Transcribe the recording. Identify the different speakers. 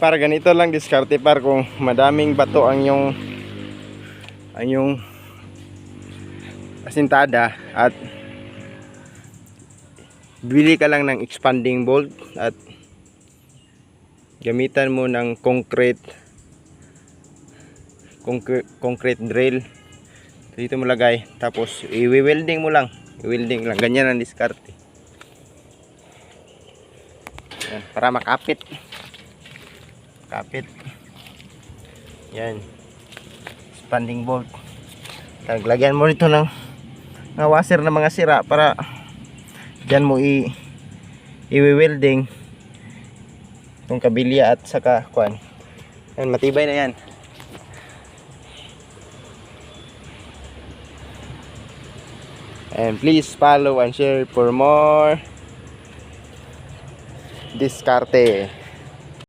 Speaker 1: para ganito lang diskarte par kung madaming bato ang yung ang yung asintada at bili ka lang ng expanding bolt at gamitan mo ng concrete concrete, concrete drill. Dito mo lagay tapos i-welding mo lang. I-welding lang ganyan ang diskarte. Para makapit kapit. Yan. Expanding bolt. Taglagyan mo nito ng ng washer na mga sira para dyan mo i i-welding itong kabilya at saka kuan yan matibay na yan. And please follow and share for more diskarte